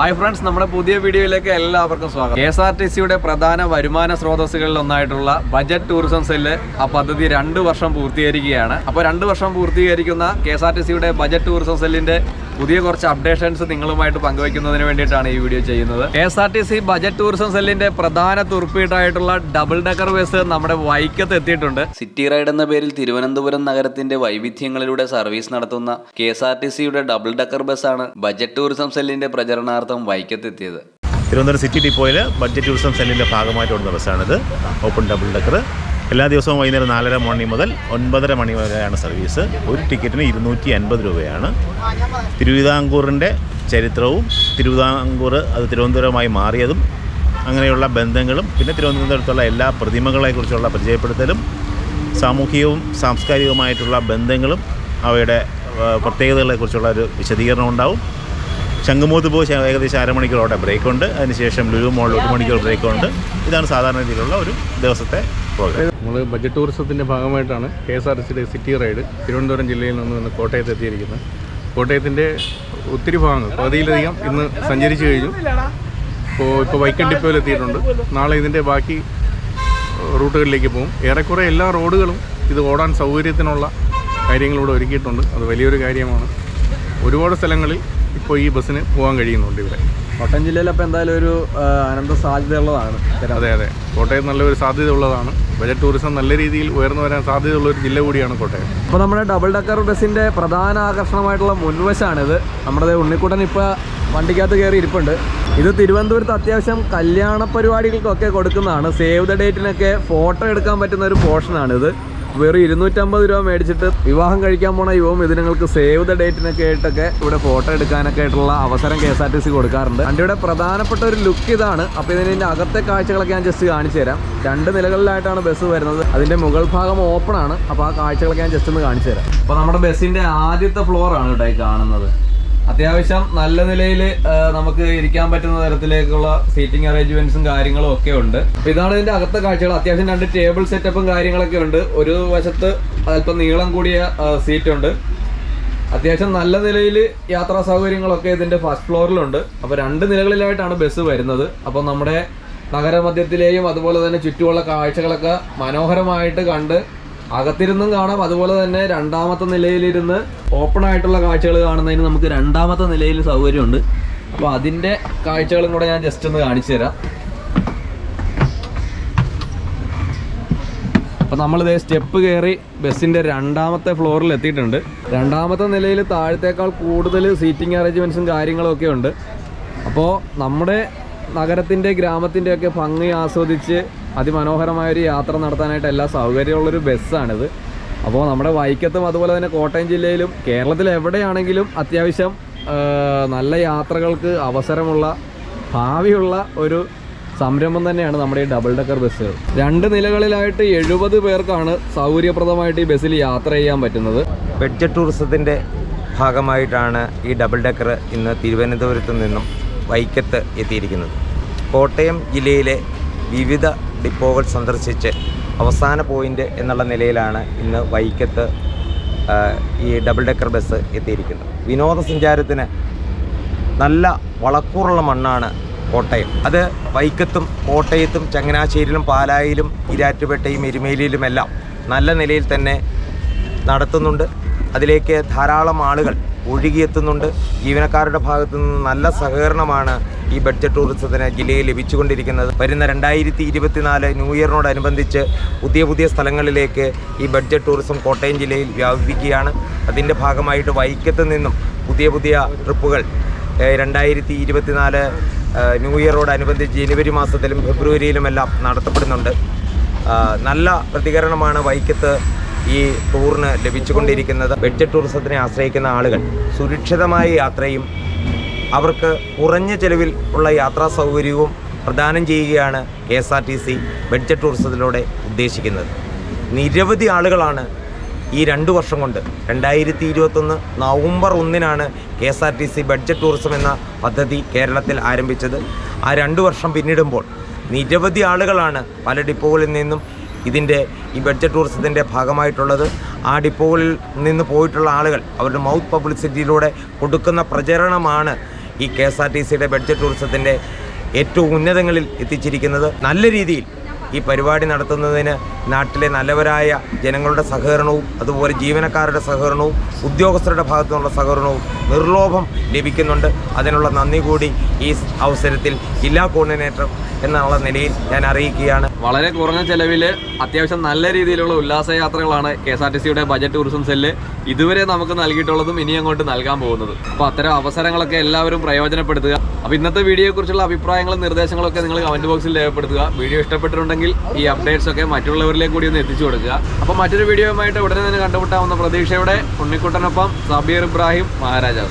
Hi friends നമ്മുടെ പുതിയ വീഡിയോയിലേക്ക് എല്ലാവർക്കും സ്വാഗതം. കെ എസ് ആർ ടി സിയുടെ പ്രധാന വരുമാന സ്രോതസ്സുകളിൽ ഒന്നായിട്ടുള്ള ബജറ്റ് ടൂറിസം സെല്ല് ആ പദ്ധതി രണ്ട് വർഷം പൂർത്തീകരിക്കുകയാണ്. അപ്പോൾ രണ്ട് വർഷം പൂർത്തീകരിക്കുന്ന കെ എസ് ആർ ടി സിയുടെ ബജറ്റ് ടൂറിസം സെല്ലിന്റെ പുതിയ കുറച്ച് അപ്ഡേഷൻസ് നിങ്ങളുമായിട്ട് പങ്കുവയ്ക്കുന്നതിന് വേണ്ടിയിട്ടാണ് ഈ വീഡിയോ ചെയ്യുന്നത്. K S R T C budget tourism സെല്ലിന്റെ പ്രധാന തുറപ്പീട്ടായിട്ടുള്ള ഡബിൾ ഡെക്കർ ബസ് നമ്മുടെ വൈക്കത്ത് എത്തിയിട്ടുണ്ട്. സിറ്റി റൈഡ് എന്ന പേരിൽ തിരുവനന്തപുരം നഗരത്തിന്റെ വൈവിധ്യങ്ങളിലൂടെ സർവീസ് നടത്തുന്ന കെ എസ് ആർ ടി സിയുടെ ഡബിൾ ഡെക്കർ ബസ്സാണ് ബജറ്റ് ടൂറിസം സെല്ലിന്റെ പ്രചരണാർത്ഥം വൈക്കത്തെത്തിയത് തിരുവനന്തപുരം സിറ്റി ഡിപ്പോയിൽ ബഡ്ജറ്റ് ടൂറിസം സെല്ലിന്റെ ഭാഗമായിട്ട് ഓടുന്ന ബസ്സാണിത് ഓപ്പൺ ഡബിൾ ഡെക്കർ എല്ലാ ദിവസവും വൈകുന്നേരം നാലര മണി മുതൽ ഒൻപതര മണി വരെയാണ് സർവീസ് ഒരു ടിക്കറ്റിന് ഇരുന്നൂറ്റി അൻപത് രൂപയാണ്. തിരുവിതാംകൂറിന്റെ ചരിത്രവും തിരുവിതാംകൂർ അത് തിരുവനന്തപുരമായി മാറിയതും അങ്ങനെയുള്ള ബന്ധങ്ങളും പിന്നെ തിരുവനന്തപുരത്തുള്ള എല്ലാ പ്രതിമകളെക്കുറിച്ചുള്ള പരിചയപ്പെടുത്തലും സാമൂഹികവും സാംസ്കാരികവുമായിട്ടുള്ള ബന്ധങ്ങളും അവയുടെ പ്രത്യേകതകളെക്കുറിച്ചുള്ള ഒരു വിശദീകരണം ഉണ്ടാവും. ശംഖുമൂത്ത് പോയി ഏകദേശം അരമണിക്കൂറോടെ ബ്രേക്കുണ്ട് അതിനുശേഷം ലുലു മോളിൽ ഒരു മണിക്കൂർ ബ്രേക്കുണ്ട് ഇതാണ് സാധാരണ രീതിയിലുള്ള ഒരു ദിവസത്തെ പ്രോഗ്രാം നമ്മൾ ബജറ്റ് ടൂറിസത്തിന്റെ ഭാഗമായിട്ടാണ് കെ എസ് ആർ ടി സിയുടെ സിറ്റി റൈഡ് തിരുവനന്തപുരം ജില്ലയിൽ നിന്ന് കോട്ടയത്ത് എത്തിയിരിക്കുന്നത്. കോട്ടയത്തിന്റെ ഒത്തിരി ഭാഗങ്ങൾ പകുതിയിലധികം ഇന്ന് സഞ്ചരിച്ചു കഴിഞ്ഞു. ഇപ്പോൾ ഇപ്പോൾ വൈക്കം ഡിപ്പോയിൽ എത്തിയിട്ടുണ്ട്. നാളെ ഇതിന്റെ ബാക്കി റൂട്ടുകളിലേക്ക് പോകും. ഏറെക്കുറെ എല്ലാ റോഡുകളും ഇത് ഓടാൻ സൗകര്യത്തിനുള്ള കാര്യങ്ങളിവിടെ ഒരുക്കിയിട്ടുണ്ട്. അത് വലിയൊരു കാര്യമാണ്. ഒരുപാട് സ്ഥലങ്ങളിൽ ഇപ്പോൾ ഈ ബസ്സിന് പോകാൻ കഴിയുന്നുണ്ട് ഇവിടെ. കോട്ടയം ജില്ലയിൽ അപ്പോൾ എന്തായാലും ഒരു അനന്ത സാധ്യതയുള്ളതാണ്. ഉള്ളതാണ് അതെ അതെ. കോട്ടയം നല്ലൊരു സാധ്യത ഉള്ളതാണ് ബജറ്റ് ടൂറിസം നല്ല രീതിയിൽ ഉയർന്നു വരാൻ സാധ്യതയുള്ള ഒരു ജില്ല കൂടിയാണ് കോട്ടയം. അപ്പോൾ നമ്മുടെ ഡബിൾ ഡക്കർ ബസ്സിന്റെ പ്രധാന ആകർഷണമായിട്ടുള്ള മുൻവശമാണിത് നമ്മുടെ ഉണ്ണിക്കുട്ടൻ ഇപ്പോൾ വണ്ടിക്കകത്ത് കയറി ഇരിപ്പുണ്ട്. ഇത് തിരുവനന്തപുരത്ത് അത്യാവശ്യം കല്യാണ പരിപാടികൾക്കൊക്കെ കൊടുക്കുന്നതാണ്. സേവ് ദ ഡേറ്റിനൊക്കെ ഫോട്ടോ എടുക്കാൻ പറ്റുന്ന ഒരു പോർഷനാണിത്. വെറും ഇരുന്നൂറ്റമ്പത് രൂപ മേടിച്ചിട്ട് വിവാഹം കഴിക്കാൻ പോണ യുവം ഇതിനങ്ങൾക്ക് സേവ് ദ ഡേറ്റിനൊക്കെ ആയിട്ടൊക്കെ ഇവിടെ ഫോട്ടോ എടുക്കാനൊക്കെ ആയിട്ടുള്ള അവസരം K S R T C കൊടുക്കാറുണ്ട്. വണ്ടിയുടെ പ്രധാനപ്പെട്ട ഒരു ലുക്ക് ഇതാണ്. അപ്പോൾ ഇതിന്റെ അകത്തെ കാഴ്ചകളൊക്കെ ഞാൻ ജസ്റ്റ് കാണിച്ചു തരാം. രണ്ട് നിലകളിലായിട്ടാണ് ബസ് വരുന്നത്. അതിന്റെ മുകൾ ഭാഗം ഓപ്പൺ ആണ്. അപ്പോൾ ആ കാഴ്ചകളൊക്കെ ഞാൻ ജസ്റ്റ് ഒന്ന് കാണിച്ചു തരാം. അപ്പോൾ നമ്മുടെ ബസ്സിന്റെ ആദ്യത്തെ ഫ്ലോർ ആണ് കേട്ടോ കാണുന്നത്. അത്യാവശ്യം നല്ല നിലയിൽ നമുക്ക് ഇരിക്കാൻ പറ്റുന്ന തരത്തിലേക്കുള്ള സീറ്റിംഗ് അറേഞ്ച്മെന്റ്സും കാര്യങ്ങളും ഒക്കെ ഉണ്ട്. അപ്പൊ ഇതാണ് ഇതിന്റെ അകത്തെ കാഴ്ചകൾ. അത്യാവശ്യം രണ്ട് ടേബിൾ സെറ്റപ്പും കാര്യങ്ങളൊക്കെ ഉണ്ട്. ഒരു വശത്ത് അല്പം നീളം കൂടിയ സീറ്റ് ഉണ്ട്. അത്യാവശ്യം നല്ല നിലയിൽ യാത്രാ സൗകര്യങ്ങളൊക്കെ ഇതിന്റെ ഫസ്റ്റ് ഫ്ലോറിലുണ്ട് അപ്പോൾ രണ്ട് നിലകളിലായിട്ടാണ് ബസ് വരുന്നത്. അപ്പോൾ നമ്മുടെ നഗരമധ്യത്തിലെയും അതുപോലെ തന്നെ ചുറ്റുമുള്ള കാഴ്ചകളൊക്കെ മനോഹരമായിട്ട് കണ്ട് അകത്തിരുന്നും കാണാം. അതുപോലെ തന്നെ രണ്ടാമത്തെ നിലയിലിരുന്ന് ഓപ്പൺ ആയിട്ടുള്ള കാഴ്ചകൾ കാണുന്നതിന് നമുക്ക് രണ്ടാമത്തെ നിലയിൽ സൗകര്യമുണ്ട്. അപ്പോൾ അതിന്റെ കാഴ്ചകളും കൂടെ ഞാൻ ജസ്റ്റ് ഒന്ന് കാണിച്ചു തരാം. നമ്മൾ ഇതേ സ്റ്റെപ്പ് കയറി ബസ്സിന്റെ രണ്ടാമത്തെ ഫ്ലോറിൽ എത്തിയിട്ടുണ്ട്. രണ്ടാമത്തെ നിലയിൽ താഴത്തേക്കാൾ കൂടുതൽ സീറ്റിംഗ് അറേഞ്ച്മെന്റ്സും കാര്യങ്ങളും ഒക്കെ ഉണ്ട്. അപ്പോൾ നമ്മുടെ നഗരത്തിന്റെ ഗ്രാമത്തിന്റെ ഒക്കെ ഭംഗി ആസ്വദിച്ച് അതിമനോഹരമായൊരു യാത്ര നടത്താനായിട്ട് എല്ലാ സൗകര്യമുള്ളൊരു ബസ്സാണിത്. അപ്പോൾ നമ്മുടെ വൈക്കത്തും അതുപോലെ തന്നെ കോട്ടയം ജില്ലയിലും കേരളത്തിൽ എവിടെയാണെങ്കിലും അത്യാവശ്യം നല്ല യാത്രകൾക്ക് അവസരമുള്ള ഭാവിയുള്ള ഒരു സംരംഭം തന്നെയാണ് നമ്മുടെ ഈ ഡബിൾ ഡെക്കർ ബസ്സുകൾ. രണ്ട് നിലകളിലായിട്ട് എഴുപത് പേർക്കാണ് സൗകര്യപ്രദമായിട്ട് ഈ ബസ്സിൽ യാത്ര ചെയ്യാൻ പറ്റുന്നത്. ബഡ്ജറ്റ് ടൂറിസത്തിന്റെ ഭാഗമായിട്ടാണ് ഈ ഡബിൾ ഡെക്കർ ഇന്ന് തിരുവനന്തപുരത്ത് നിന്നും വൈക്കത്ത് എത്തിയിരിക്കുന്നത്. കോട്ടയം ജില്ലയിലെ വിവിധ ഡിപ്പോകൾ സന്ദർശിച്ച് അവസാന പോയിന്റ് എന്നുള്ള നിലയിലാണ് ഇന്ന് വൈക്കത്ത് ഈ ഡബിൾ ഡെക്കർ ബസ് എത്തിയിരിക്കുന്നത്. വിനോദസഞ്ചാരത്തിന് നല്ല വളക്കൂറുള്ള മണ്ണാണ് കോട്ടയം. അത് വൈക്കത്തും കോട്ടയത്തും ചങ്ങനാശ്ശേരിയിലും പാലായിലും ഇരാറ്റുപേട്ടയും എരുമേലിയിലുമെല്ലാം നല്ല നിലയിൽ തന്നെ നടത്തുന്നുണ്ട്. അതിലേക്ക് ധാരാളം ആളുകൾ ഒഴുകിയെത്തുന്നുണ്ട്. ജീവനക്കാരുടെ ഭാഗത്തു നിന്ന് നല്ല സഹകരണമാണ് ഈ ബഡ്ജറ്റ് ടൂറിസത്തിന് ജില്ലയിൽ ലഭിച്ചുകൊണ്ടിരിക്കുന്നത്. വരുന്ന രണ്ടായിരത്തി ഇരുപത്തിനാല് ന്യൂ ഇയറിനോടനുബന്ധിച്ച് പുതിയ പുതിയ സ്ഥലങ്ങളിലേക്ക് ഈ ബഡ്ജറ്റ് ടൂറിസം കോട്ടയം ജില്ലയിൽ വ്യാപിപ്പിക്കുകയാണ്. അതിന്റെ ഭാഗമായിട്ട് വൈക്കത്ത് നിന്നും പുതിയ പുതിയ ട്രിപ്പുകൾ രണ്ടായിരത്തി ഇരുപത്തിനാല് ന്യൂ ഇയറോടനുബന്ധിച്ച് ജനുവരി മാസത്തിലും ഫെബ്രുവരിയിലുമെല്ലാം നടത്തപ്പെടുന്നുണ്ട്. നല്ല പ്രതികരണമാണ് വൈക്കത്ത് ഈ ടൂറിന് ലഭിച്ചുകൊണ്ടിരിക്കുന്നത് ബഡ്ജറ്റ് ടൂറിസത്തിനെ ആശ്രയിക്കുന്ന ആളുകൾ സുരക്ഷിതമായ യാത്രയും അവർക്ക് കുറഞ്ഞ ചെലവിൽ ഉള്ള യാത്രാ സൗകര്യവും പ്രദാനം ചെയ്യുകയാണ് K S R T C budget ടൂറിസത്തിലൂടെ ഉദ്ദേശിക്കുന്നത്. നിരവധി ആളുകളാണ് ഈ രണ്ട് വർഷം കൊണ്ട് രണ്ടായിരത്തി ഇരുപത്തൊന്ന് നവംബർ ഒന്നിനാണ് K S R T C budget tourism എന്ന പദ്ധതി കേരളത്തിൽ ആരംഭിച്ചത്. ആ രണ്ട് വർഷം പിന്നിടുമ്പോൾ നിരവധി ആളുകളാണ് പല ഡിപ്പോകളിൽ നിന്നും ഇതിന്റെ ഈ ബഡ്ജറ്റ് ടൂറിസത്തിന്റെ ഭാഗമായിട്ടുള്ളത്. ആ ഡിപ്പോകളിൽ നിന്ന് പോയിട്ടുള്ള ആളുകൾ അവരുടെ മൗത്ത് പബ്ലിസിറ്റിയിലൂടെ കൊടുക്കുന്ന പ്രചരണമാണ് ഈ കെ എസ് ആർ ടി സിയുടെ ബഡ്ജറ്റ് ടൂറിസത്തിന്റെ ഏറ്റവും ഉന്നതങ്ങളിൽ എത്തിച്ചിരിക്കുന്നത്. നല്ല രീതിയിൽ ഈ പരിപാടി നടത്തുന്നതിന് നാട്ടിലെ നല്ലവരായ ജനങ്ങളുടെ സഹകരണവും അതുപോലെ ജീവനക്കാരുടെ സഹകരണവും ഉദ്യോഗസ്ഥരുടെ ഭാഗത്തു നിന്നുള്ള സഹകരണവും നിർലോഭം ലഭിക്കുന്നുണ്ട്. അതിനുള്ള നന്ദി കൂടി ഈ അവസരത്തിൽ ജില്ലാ കോർഡിനേറ്റർ എന്നുള്ള നിലയിൽ ഞാൻ അറിയിക്കുകയാണ്. വളരെ കുറഞ്ഞ ചെലവിൽ അത്യാവശ്യം നല്ല രീതിയിലുള്ള ഉല്ലാസയാത്രകളാണ് കെ എസ് ആർ ടി സിയുടെ ബജറ്റ് ടൂറിസം സെല്ല് ഇതുവരെ നമുക്ക് നൽകിയിട്ടുള്ളതും ഇനി അങ്ങോട്ട് നൽകാൻ പോകുന്നത്. അപ്പോൾ അത്തരം അവസരങ്ങളൊക്കെ എല്ലാവരും പ്രയോജനപ്പെടുത്തുക. അപ്പോൾ ഇന്നത്തെ വീഡിയോയെക്കുറിച്ചുള്ള അഭിപ്രായങ്ങളും നിർദ്ദേശങ്ങളും ഒക്കെ നിങ്ങൾ കമന്റ് ബോക്സിൽ രേഖപ്പെടുത്തുക. വീഡിയോ ഇഷ്ടപ്പെട്ടിട്ടുണ്ടെങ്കിൽ ഈ അപ്ഡേറ്റ്സ് ഒക്കെ മറ്റുള്ളവരിലേക്ക് കൂടി ഒന്ന് എത്തിച്ചു കൊടുക്കുക. അപ്പോൾ മറ്റൊരു വീഡിയോയുമായിട്ട് ഉടനെ തന്നെ കണ്ടുമുട്ടാവുന്ന പ്രതീക്ഷയുടെ ഉണ്ണിക്കുട്ടനൊപ്പം സബീർ ഇബ്രാഹിം മഹാരാജാസ്